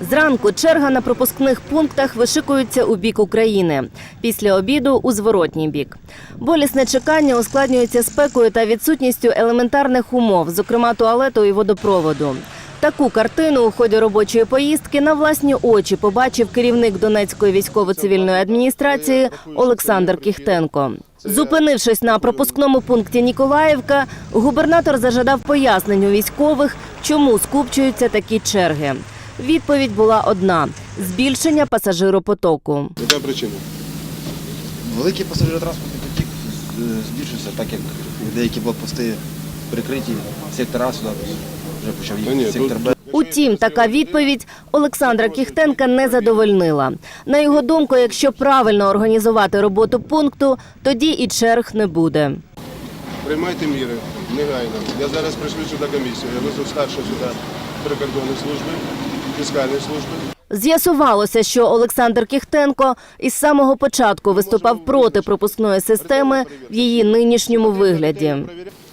Зранку черга на пропускних пунктах вишикується у бік України. Після обіду у зворотній бік. Болісне чекання ускладнюється спекою та відсутністю елементарних умов, зокрема туалету і водопроводу. Таку картину у ході робочої поїздки на власні очі побачив керівник Донецької військово-цивільної адміністрації Олександр Кіхтенко. Зупинившись на пропускному пункті Ніколаївка, губернатор зажадав пояснень у військових, чому скупчуються такі черги. Відповідь була одна: збільшення пасажиропотоку. Яка причина? Великий пасажиротранспортний потік е, збільшився, так як деякі блокпости прикриті, сектор А сюди вже почав їхати, сектор Б. Утім, така відповідь Олександра Кіхтенка не задовольнила. На його думку, якщо правильно організувати роботу пункту, тоді і черг не буде. Приймайте міри негайно. Я зараз прийшли сюди комісію. Я визвав старшого сюди прикордонної служби, фіскальної служби. З'ясувалося, що Олександр Кіхтенко із самого початку виступав проти пропускної системи в її нинішньому вигляді.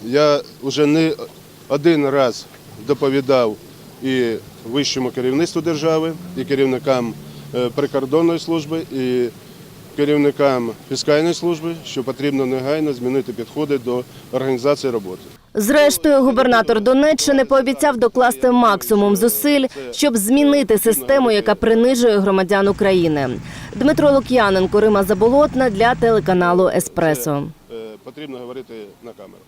Я вже не один раз доповідав і вищому керівництву держави, і керівникам е, прикордонної служби, і керівникам фіскальної служби, що потрібно негайно змінити підходи до організації роботи. Зрештою, губернатор Донеччини пообіцяв докласти максимум зусиль, щоб змінити систему, яка принижує громадян України. Дмитро Лук'яненко, Рима Заболотна для телеканалу Еспресо. Е, Потрібно говорити на камеру.